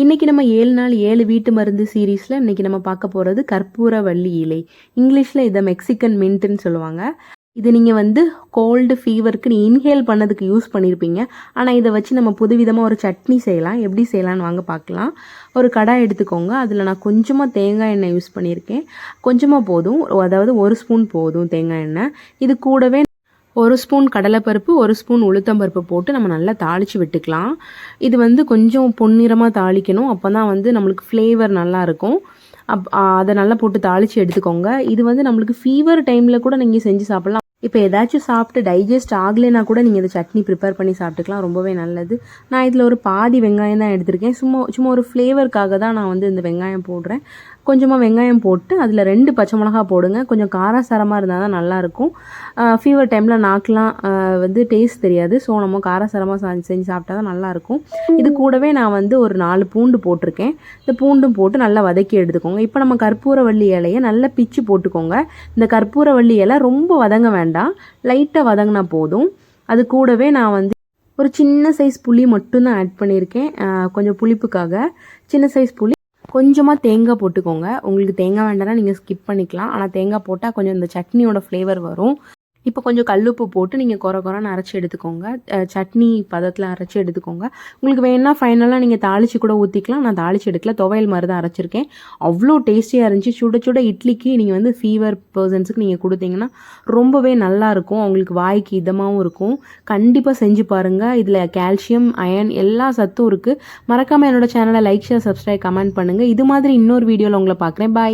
இன்றைக்கி நம்ம ஏழு நாள் ஏழு வீட்டு மருந்து சீரீஸில் இன்றைக்கி நம்ம பார்க்க போகிறது கற்பூரவள்ளி இலை. இங்கிலீஷில் இதை மெக்சிகன் மின்ட்டுன்னு சொல்லுவாங்க. இது நீங்கள் வந்து கோல்டு ஃபீவருக்கு நீ இன்ஹேல் பண்ணதுக்கு யூஸ் பண்ணியிருப்பீங்க ஆனால் இதை வச்சு நம்ம புதுவிதமாக ஒரு சட்னி செய்யலாம். எப்படி செய்யலாம்னு வாங்க பார்க்கலாம். ஒரு கடாய் எடுத்துக்கோங்க. அதில் நான் கொஞ்சமாக தேங்காய் எண்ணெய் யூஸ் பண்ணியிருக்கேன். கொஞ்சமாக போதும். அதாவது ஒரு ஸ்பூன் போதும் தேங்காய் எண்ணெய். இது கூடவே ஒரு ஸ்பூன் கடலைப்பருப்பு ஒரு ஸ்பூன் உளுத்தம்பருப்பு போட்டு நம்ம நல்லா தாளித்து விட்டுக்கலாம். இது வந்து கொஞ்சம் பொன்னிறமாக தாளிக்கணும். அப்போ தான் வந்து நம்மளுக்கு ஃப்ளேவர் நல்லாயிருக்கும் அப் அதை நல்லா போட்டு தாளித்து எடுத்துக்கோங்க. இது வந்து நம்மளுக்கு ஃபீவர் டைமில் கூட நீங்கள் செஞ்சு சாப்பிட்லாம். இப்போ ஏதாச்சும் சாப்பிட்டு டைஜஸ்ட் ஆகலைன்னா கூட நீங்கள் இந்த சட்னி ப்ரிப்பேர் பண்ணி சாப்பிட்டுக்கலாம். ரொம்பவே நல்லது. நான் இதில் ஒரு பாதி வெங்காயம் தான் எடுத்திருக்கேன். சும்மா சும்மா ஒரு ஃப்ளேவருக்காக தான் நான் வந்து இந்த வெங்காயம் போடுறேன். கொஞ்சமாக வெங்காயம் போட்டு அதில் ரெண்டு பச்சை மிளகா போடுங்க. கொஞ்சம் காரசாரமாக இருந்தால் தான் நல்லாயிருக்கும். ஃபீவர் டைமில் நாக்கெலாம் வந்து டேஸ்ட் தெரியாது. ஸோ நம்ம காரசாரமாக செஞ்சு சாப்பிட்டா தான் நல்லாயிருக்கும். இது கூடவே நான் வந்து ஒரு நாலு பூண்டு போட்டிருக்கேன். இந்த பூண்டும் போட்டு நல்லா வதக்கி எடுத்துக்கோங்க. இப்போ நம்ம கற்பூரவள்ளி இலையை நல்லா பிச்சு போட்டுக்கோங்க. இந்த கற்பூரவள்ளி இலை ரொம்ப வதங்க வேண்டாம். வேண்டாம். லைட்டாக வதங்கினா போதும். அது கூடவே நான் வந்து ஒரு சின்ன சைஸ் புளி மட்டும்தான் ஆட் பண்ணியிருக்கேன். கொஞ்சம் புளிப்புக்காக. சின்ன சைஸ் புளி. கொஞ்சமாக தேங்காய் போட்டுக்கோங்க. உங்களுக்கு தேங்காய் வேண்டாம்னா நீங்கள் ஸ்கிப் பண்ணிக்கலாம். ஆனால் தேங்காய் போட்டால் கொஞ்சம் இந்த சட்னியோட ஃப்ளேவர் வரும். இப்போ கொஞ்சம் கல்லுப்பு போட்டு நீங்கள் குறை குறைன்னு அரைச்சி எடுத்துக்கோங்க. சட்னி பதத்தில் அரைச்சி எடுத்துக்கோங்க. உங்களுக்கு வேணால் ஃபைனலாக நீங்கள் தாளித்து கூட ஊற்றிக்கலாம் நான் தாளித்து எடுக்கல. துவையல் மாதிரி தான் அரைச்சிருக்கேன். அவ்வளோ டேஸ்டியாக இருந்துச்சு. சுட சுட இட்லிக்கு நீங்கள் வந்து ஃபீவர் பர்சன்ஸுக்கு நீங்கள் கொடுத்தீங்கன்னா ரொம்பவே நல்லாயிருக்கும் அவங்களுக்கு வாய்க்கு இதமாகவும் இருக்கும். கண்டிப்பாக செஞ்சு பாருங்கள் இதில் கால்சியம் அயன் எல்லா சத்தும் இருக்குது மறக்காமல் என்னோடய சேனலை லைக் ஷேர் சப்ஸ்கிரைப் கமெண்ட் பண்ணுங்கள் இது மாதிரி இன்னொரு வீடியோவில் உங்களை பார்க்குறேன். பாய்